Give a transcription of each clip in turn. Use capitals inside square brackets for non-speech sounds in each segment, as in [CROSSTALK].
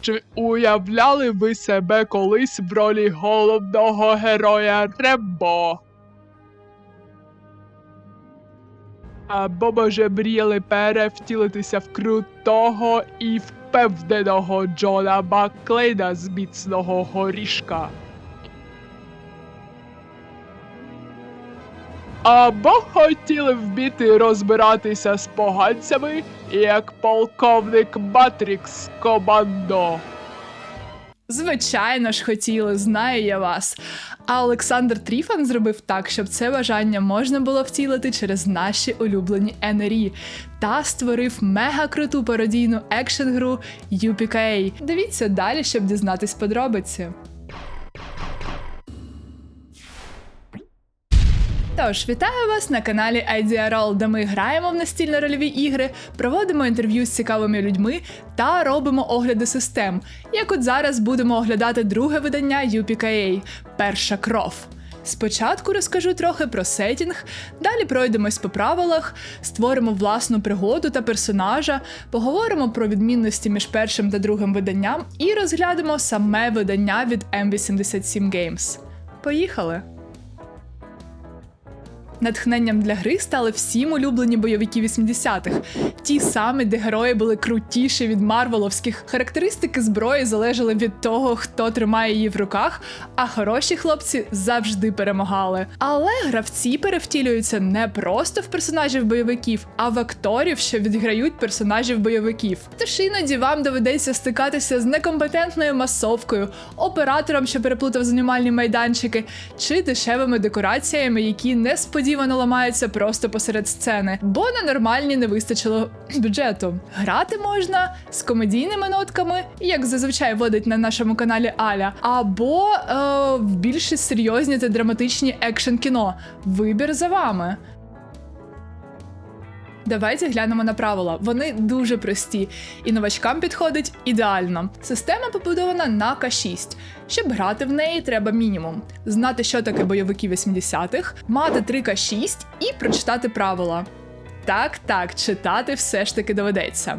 Чи уявляли ви себе колись в ролі головного героя Рембо? Або може мріяли перевтілитися в крутого і впевненого Джона Баклейна з міцного горішка? Або хотіли вміти розбиратися з поганцями, як полковник Матрікс Командо. Звичайно ж, хотіли, знаю я вас. А Олександр Тріфан зробив так, щоб це бажання можна було втілити через наші улюблені НРІ та створив мега круту пародійну екшн гру UPKA. Дивіться далі, щоб дізнатись подробиці. Тож, вітаю вас на каналі IdeaRoll, де ми граємо в настільно-рольові ігри, проводимо інтерв'ю з цікавими людьми та робимо огляди систем. Як от зараз будемо оглядати друге видання UPKA Перша кров. Спочатку розкажу трохи про сетінг, далі пройдемось по правилах, створимо власну пригоду та персонажа, поговоримо про відмінності між першим та другим виданням і розглянемо саме видання від M87 Games. Поїхали! Натхненням для гри стали всім улюблені бойовики 80-х, ті самі, де герої були крутіші від марвеловських. Характеристики зброї залежали від того, хто тримає її в руках, а хороші хлопці завжди перемагали. Але гравці перевтілюються не просто в персонажів бойовиків, а в акторів, що відіграють персонажів бойовиків. Тож іноді вам доведеться стикатися з некомпетентною масовкою, оператором, що переплутав знімальні майданчики, чи дешевими декораціями, які несподівано ламаються просто посеред сцени, бо на нормальні не вистачило [CLEARS THROAT] бюджету. Грати можна з комедійними нотками, як зазвичай водить на нашому каналі Аля, або е, в більш серйозні та драматичні екшн кіно. Вибір за вами. Давайте глянемо на правила. Вони дуже прості, і новачкам підходить ідеально. Система побудована на К6. Щоб грати в неї, треба мінімум знати, що таке бойовики 80-х, мати 3 К6 і прочитати правила. Так, так, читати все ж таки доведеться.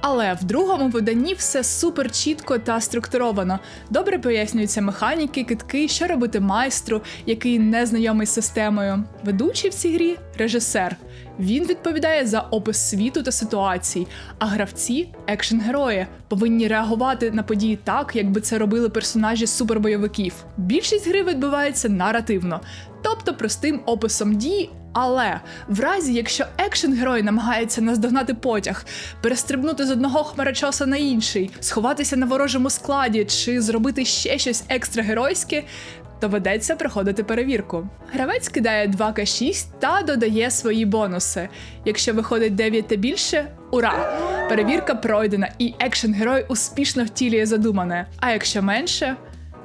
Але в другому виданні все супер чітко та структуровано. Добре пояснюються механіки, китки, що робити майстру, який не знайомий з системою. Ведучий в цій грі режисер. Він відповідає за опис світу та ситуацій, а гравці екшн-герої повинні реагувати на події так, якби це робили персонажі супербойовиків. Більшість гри відбувається наративно, тобто простим описом дій. Але в разі, якщо екшн-герой намагається наздогнати потяг, перестрибнути з одного хмарочоса на інший, сховатися на ворожому складі чи зробити ще щось екстрагеройське, доведеться проходити перевірку. Гравець кидає 2К6 та додає свої бонуси. Якщо виходить 9 та більше, ура! Перевірка пройдена, і екшен герой успішно втілює задумане. А якщо менше,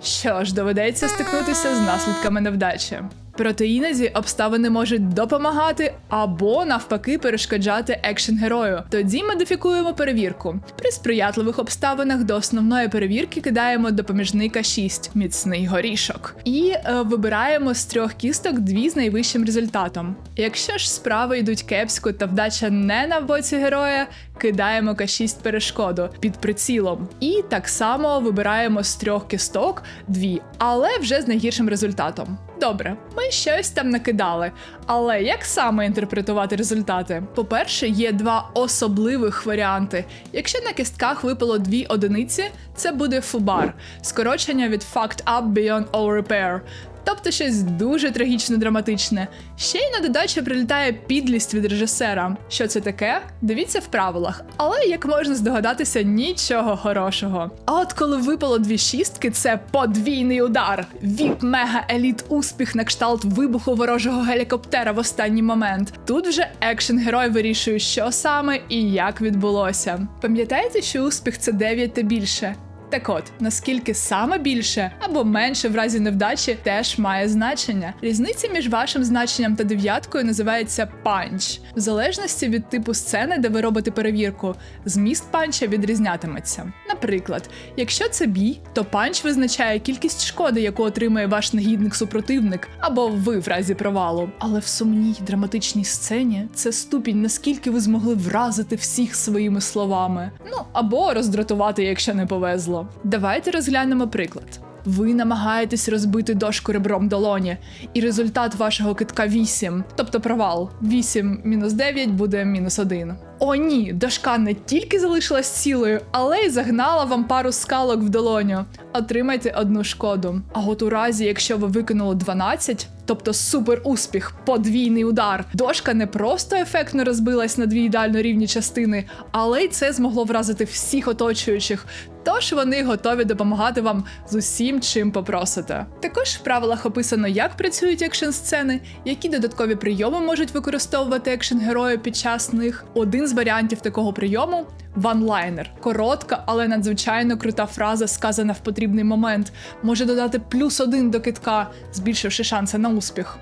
що ж, доведеться стикнутися з наслідками невдачі. Проте іноді обставини можуть допомагати або навпаки перешкоджати екшн герою. Тоді модифікуємо перевірку. При сприятливих обставинах до основної перевірки кидаємо допоміжника 6 міцний горішок, і е, вибираємо з трьох кісток дві з найвищим результатом. Якщо ж справи йдуть кепсько та вдача не на боці героя, кидаємо К6 перешкоду під прицілом. І так само вибираємо з трьох кісток дві, але вже з найгіршим результатом. Добре, ми щось там накидали. Але як саме інтерпретувати результати? По-перше, є два особливих варіанти. Якщо на кістках випало дві одиниці, це буде фубар, скорочення від Fucked Up Beyond All Repair. Тобто щось дуже трагічно драматичне. Ще й на додачу прилітає підлість від режисера. Що це таке? Дивіться в правилах. Але як можна здогадатися, нічого хорошого. А от коли випало дві шістки, це подвійний удар. Віп мега еліт успіх на кшталт вибуху ворожого гелікоптера в останній момент. Тут вже екшен герой вирішує, що саме і як відбулося. Пам'ятаєте, що успіх це 9 та більше? Так от, наскільки саме більше або менше в разі невдачі теж має значення. Різниця між вашим значенням та дев'яткою називається панч. В залежності від типу сцени, де ви робите перевірку, зміст панча відрізнятиметься. Наприклад, якщо це бій, то панч визначає кількість шкоди, яку отримає ваш негідник супротивник, або ви в разі провалу. Але в сумній драматичній сцені це ступінь, наскільки ви змогли вразити всіх своїми словами. Ну або роздратувати, якщо не повезло. Давайте розглянемо приклад. Ви намагаєтесь розбити дошку ребром долоні, і результат вашого китка 8, тобто провал. 8 мінус 9 буде мінус 1. О, ні, дошка не тільки залишилась цілою, але й загнала вам пару скалок в долоню. Отримайте одну шкоду. А от у разі, якщо ви викинули 12, тобто супер успіх, подвійний удар, дошка не просто ефектно розбилась на дві ідеально рівні частини, але й це змогло вразити всіх оточуючих. Тож вони готові допомагати вам з усім, чим попросите. Також в правилах описано, як працюють екшн сцени, які додаткові прийоми можуть використовувати екшн герої під час них. Один з варіантів такого прийому ванлайнер. Коротка, але надзвичайно крута фраза, сказана в потрібний момент, може додати плюс один до китка, збільшивши шанси на успіх.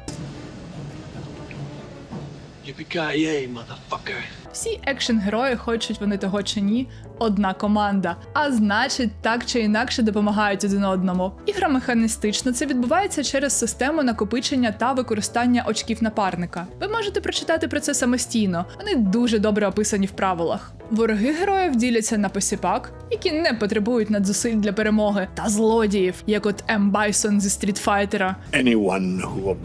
Yippee-ki-yay, motherfucker. Всі екшн-герої, хочуть вони того чи ні, одна команда. А значить, так чи інакше допомагають один одному. Ігра механістично це відбувається через систему накопичення та використання очків напарника. Ви можете прочитати про це самостійно. Вони дуже добре описані в правилах. Вороги героїв діляться на посіпак, які не потребують надзусиль для перемоги, та злодіїв, як от М. Байсон зі стрітфайтера. Anyone who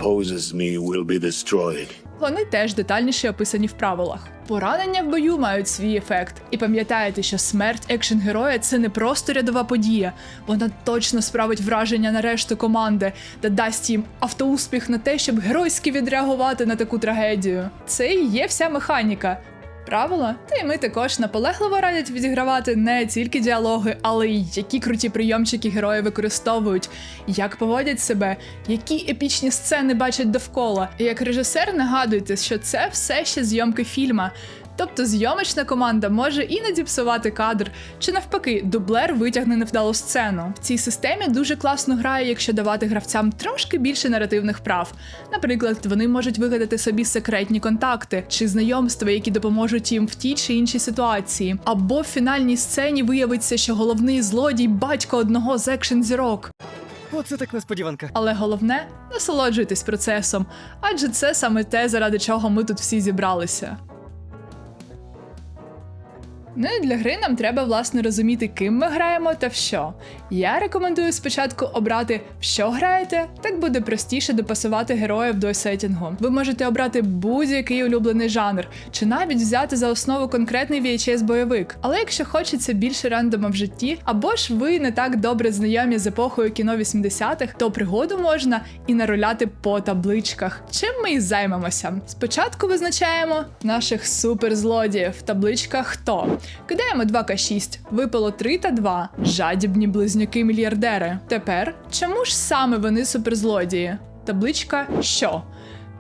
destroyed. Вони теж детальніше описані в правилах. Поранення в бою мають свій ефект. І пам'ятаєте, що смерть екшн героя це не просто рядова подія, вона точно справить враження на решту команди та дасть їм автоуспіх на те, щоб геройськи відреагувати на таку трагедію. Це і є вся механіка. Правила, та й ми також наполегливо радять відігравати не тільки діалоги, але й які круті прийомчики герої використовують, як поводять себе, які епічні сцени бачать довкола. І як режисер нагадуйте, що це все ще зйомки фільма. Тобто зйомочна команда може іноді псувати кадр, чи навпаки, дублер витягне невдалу сцену. В цій системі дуже класно грає, якщо давати гравцям трошки більше наративних прав. Наприклад, вони можуть вигадати собі секретні контакти чи знайомства, які допоможуть їм в тій чи іншій ситуації. Або в фінальній сцені виявиться, що головний злодій батько одного з екшн зірок. Оце так несподіванка. Але головне насолоджуйтесь процесом, адже це саме те, заради чого ми тут всі зібралися. Ну і для гри нам треба власне розуміти, ким ми граємо та в що. Я рекомендую спочатку обрати, в що граєте, так буде простіше допасувати героїв до сетінгу. Ви можете обрати будь-який улюблений жанр, чи навіть взяти за основу конкретний VHS бойовик. Але якщо хочеться більше рандома в житті, або ж ви не так добре знайомі з епохою кіно 80-х, то пригоду можна і нароляти по табличках. Чим ми і займемося. Спочатку визначаємо наших суперзлодіїв. В табличках хто. Кидаємо 2К6, випало 3 та 2. Жадібні близнюки-мільярдери. Тепер чому ж саме вони суперзлодії? Табличка що?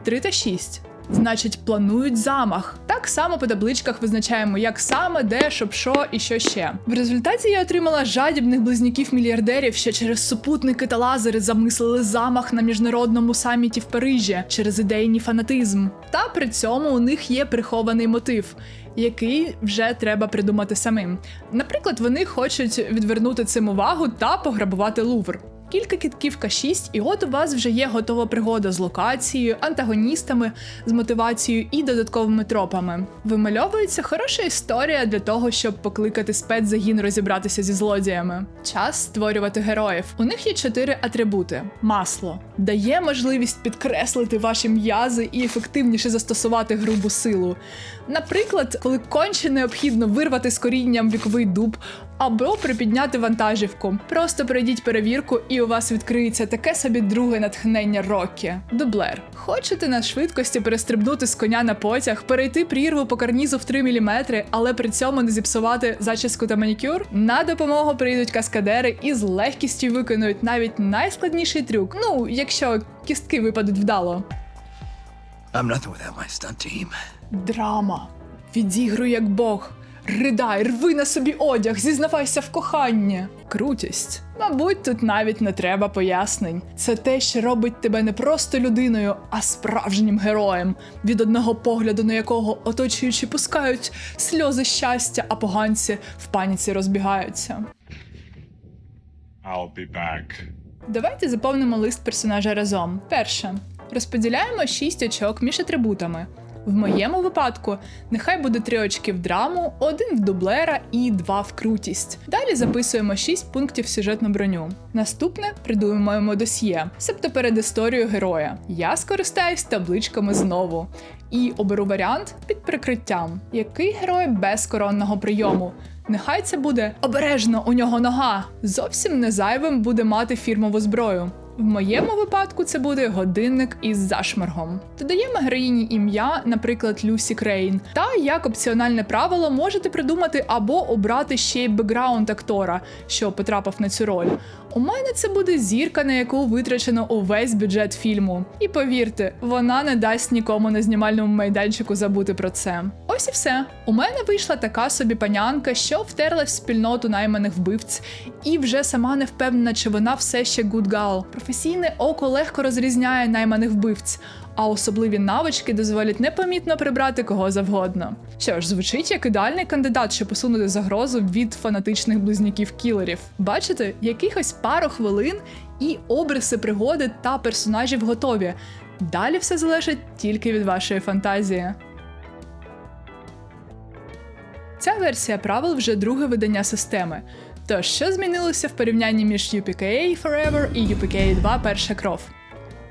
3 та 6. Значить, планують замах. Так само по табличках визначаємо, як саме, де, щоб що і що ще. В результаті я отримала жадібних близнюків-мільярдерів, що через супутники та лазери замислили замах на міжнародному саміті в Парижі через ідейний фанатизм. Та при цьому у них є прихований мотив. Який вже треба придумати самим. Наприклад, вони хочуть відвернути цим увагу та пограбувати Лувр. Кілька кітків К6, і от у вас вже є готова пригода з локацією, антагоністами, з мотивацією і додатковими тропами. Вимальовується хороша історія для того, щоб покликати спецзагін розібратися зі злодіями. Час створювати героїв. У них є чотири атрибути: масло дає можливість підкреслити ваші м'язи і ефективніше застосувати грубу силу. Наприклад, коли конче необхідно вирвати з корінням віковий дуб або припідняти вантажівку. Просто пройдіть перевірку, і у вас відкриється таке собі друге натхнення Рокі. Дублер. Хочете на швидкості перестрибнути з коня на потяг, перейти прірву по карнізу в 3 мм, але при цьому не зіпсувати зачіску та манікюр? На допомогу прийдуть каскадери і з легкістю виконують навіть найскладніший трюк. Ну, якщо кістки випадуть вдало. I'm nothing without my stunt team. Драма. Відігруй як Бог. Ридай, рви на собі одяг, зізнавайся в коханні. Крутість. Мабуть, тут навіть не треба пояснень. Це те, що робить тебе не просто людиною, а справжнім героєм, від одного погляду на якого оточуючі пускають сльози щастя, а поганці в паніці розбігаються. I'll be back. Давайте заповнимо лист персонажа разом. Перше. Розподіляємо 6 очок між атрибутами. В моєму випадку нехай буде 3 очки в драму, 1 в дублера і 2 в крутість. Далі записуємо 6 пунктів сюжетну броню. Наступне придумаємо досьє, себто перед історією героя. Я скористаюсь табличками знову і оберу варіант під прикриттям. Який герой без коронного прийому? Нехай це буде обережно у нього нога. Зовсім не зайвим буде мати фірмову зброю. В моєму випадку це буде годинник із зашморгом. Додаємо героїні ім'я, наприклад, Люсі Крейн. Та як опціональне правило можете придумати або обрати ще й бекграунд актора, що потрапив на цю роль. У мене це буде зірка, на яку витрачено увесь бюджет фільму. І повірте, вона не дасть нікому на знімальному майданчику забути про це. Ось і все. У мене вийшла така собі панянка, що втерлась в спільноту найманих вбивць, і вже сама не впевнена, чи вона все ще girl. Професійне око легко розрізняє найманих вбивць. А особливі навички дозволять непомітно прибрати кого завгодно. Що ж, звучить як ідеальний кандидат, щоб усунути загрозу від фанатичних близнюків кілерів. Бачите, якихось пару хвилин і обриси пригоди та персонажів готові. Далі все залежить тільки від вашої фантазії. Ця версія правил вже друге видання системи. Тож, що змінилося в порівнянні між UPKA Forever і UPKA 2 Перша кров?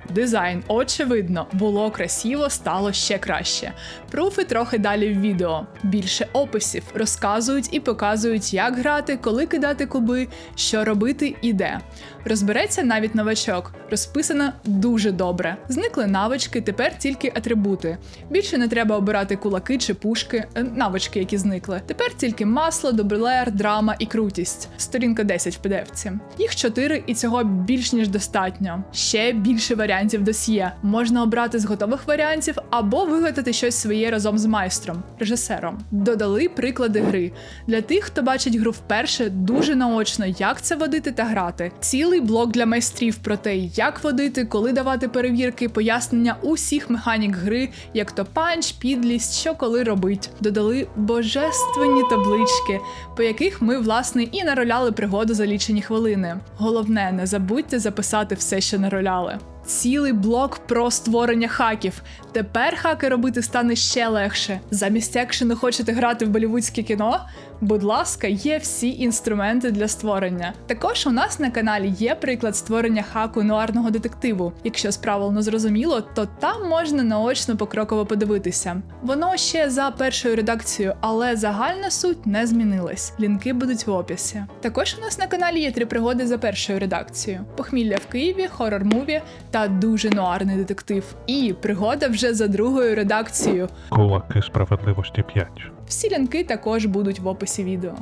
Дизайн, очевидно, було красиво, стало ще краще. Пруфи трохи далі в відео. Більше описів розказують і показують, як грати, коли кидати куби, що робити і де. Розбереться навіть новачок. Розписано дуже добре. Зникли навички, тепер тільки атрибути. Більше не треба обирати кулаки чи пушки, е, навички, які зникли. Тепер тільки масло, добрилер, драма і крутість. Сторінка 10 в PDF-ці. Їх 4 і цього більш ніж достатньо. Ще більше варіантів досьє. Можна обрати з готових варіантів або вигадати щось своє разом з майстром, режисером. Додали приклади гри. Для тих, хто бачить гру вперше, дуже наочно, як це водити та грати. Цілий блок для майстрів про те, як водити, коли давати перевірки, пояснення усіх механік гри, як то панч, підлість, що коли робить. Додали божественні таблички, по яких ми, власне, і нароляли пригоду за лічені хвилини. Головне, не забудьте записати все, що нароляли. Цілий блок про створення хаків. Тепер хаки робити стане ще легше. Замість екшену хочете грати в болівудське кіно? Будь ласка, є всі інструменти для створення. Також у нас на каналі є приклад створення хаку нуарного детективу. Якщо з правил не зрозуміло, то там можна наочно покроково подивитися. Воно ще за першою редакцією, але загальна суть не змінилась. Лінки будуть в описі. Також у нас на каналі є три пригоди за першою редакцією: похмілля в Києві, хорор муві та дуже нуарний детектив. І пригода вже за другою редакцією. Кулаки справедливості 5. Всі лінки також будуть в описі відео.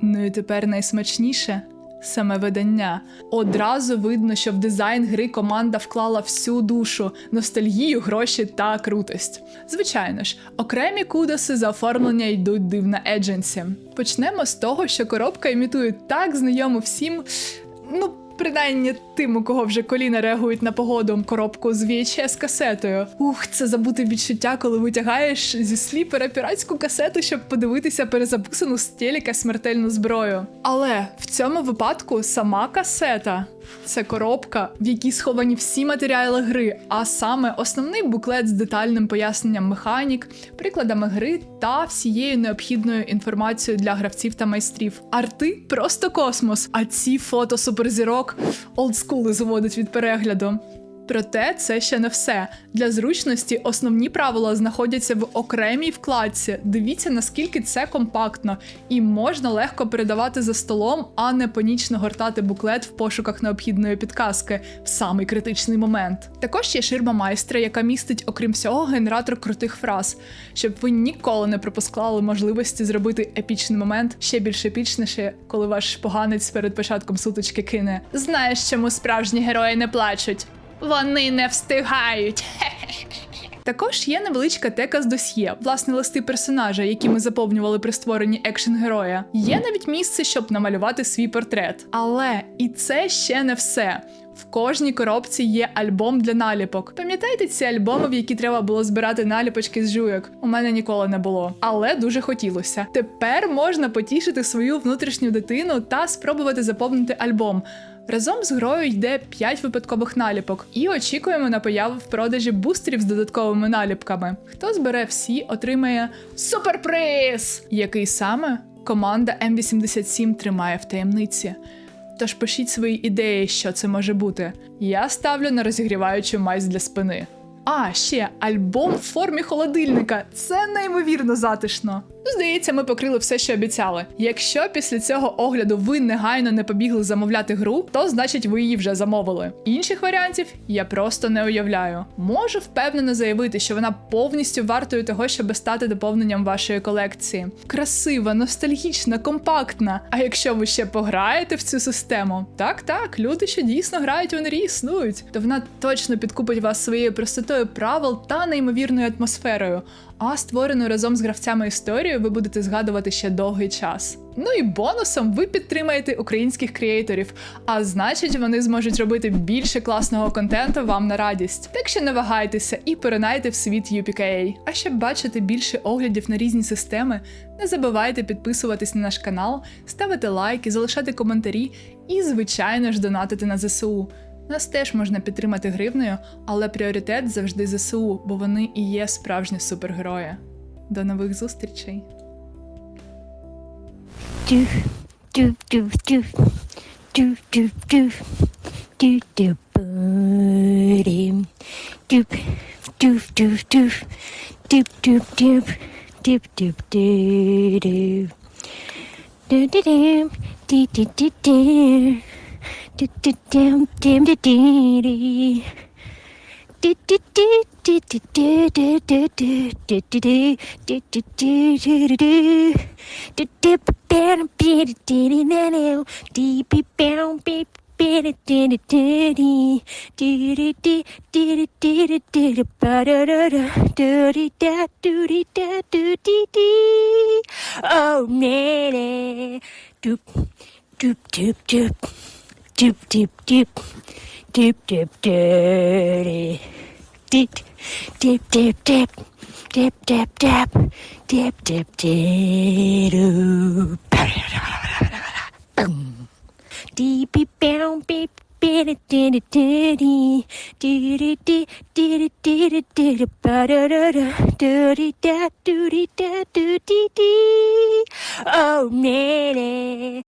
Ну і тепер найсмачніше саме видання. Одразу видно, що в дизайн гри команда вклала всю душу, ностальгію, гроші та крутость. Звичайно ж, окремі кудоси за оформлення йдуть дивна едженсі. Почнемо з того, що коробка імітує так знайому всім. Ну, принаймні тим, у кого вже коліна реагують на погоду, коробку з VHS касетою. Ух, це забути відчуття, коли витягаєш зі сліпера піратську касету, щоб подивитися перезаписану з телека смертельну зброю. Але в цьому випадку сама касета. Це коробка, в якій сховані всі матеріали гри, а саме основний буклет з детальним поясненням механік, прикладами гри та всією необхідною інформацією для гравців та майстрів. Арти просто космос, а ці фото суперзірок олдскули зводить від перегляду. Проте це ще не все. Для зручності основні правила знаходяться в окремій вкладці. Дивіться, наскільки це компактно, і можна легко передавати за столом, а не панічно гортати буклет в пошуках необхідної підказки в самий критичний момент. Також є ширма майстра, яка містить, окрім всього, генератор крутих фраз, щоб ви ніколи не пропускали можливості зробити епічний момент ще більш епічніше, коли ваш поганець перед початком сутички кине. Знаєш, чому справжні герої не плачуть? Вони не встигають. Також є невеличка тека з досьє, власне, листи персонажа, які ми заповнювали при створенні екшн героя. Є навіть місце, щоб намалювати свій портрет. Але і це ще не все. В кожній коробці є альбом для наліпок. Пам'ятаєте ці альбоми, в які треба було збирати наліпочки з жуйок? У мене ніколи не було, але дуже хотілося. Тепер можна потішити свою внутрішню дитину та спробувати заповнити альбом. Разом з грою йде 5 випадкових наліпок, і очікуємо на появу в продажі бустерів з додатковими наліпками. Хто збере всі, отримає суперприз! Який саме команда М87 тримає в таємниці. Тож пишіть свої ідеї, що це може бути. Я ставлю на розігріваючу мазь для спини. А, ще альбом в формі холодильника. Це неймовірно затишно. Ну, здається, ми покрили все, що обіцяли. Якщо після цього огляду ви негайно не побігли замовляти гру, то значить ви її вже замовили. Інших варіантів я просто не уявляю. Можу впевнено заявити, що вона повністю вартою того, щоб стати доповненням вашої колекції. Красива, ностальгічна, компактна. А якщо ви ще пограєте в цю систему, так так, люди, що дійсно грають, вони існують, то вона точно підкупить вас своєю простотою правил та неймовірною атмосферою. А створену разом з гравцями історію ви будете згадувати ще довгий час. Ну і бонусом ви підтримаєте українських креаторів, а значить, вони зможуть робити більше класного контенту вам на радість. Так що не вагайтеся і перенайте в світ UPKA. А щоб бачити більше оглядів на різні системи, не забувайте підписуватись на наш канал, ставити лайки, залишати коментарі і, звичайно ж, донатити на ЗСУ. Нас теж можна підтримати гривнею, але пріоритет завжди ЗСУ, бо вони і є справжні супергерої. До нових зустрічей! do do do do do do do do do buddy doop doof doof doof doop doop doop doop doop doo doo do oh nene doop doop doop doop doop doop doop. Doop doop dirty dip dip dip dip dip dip dip dip dip dip boom. Deep bow beep Diddy diddy diddy diddy diddy diddy diddy diddy da da da doody da doody da doody dee. Oh nene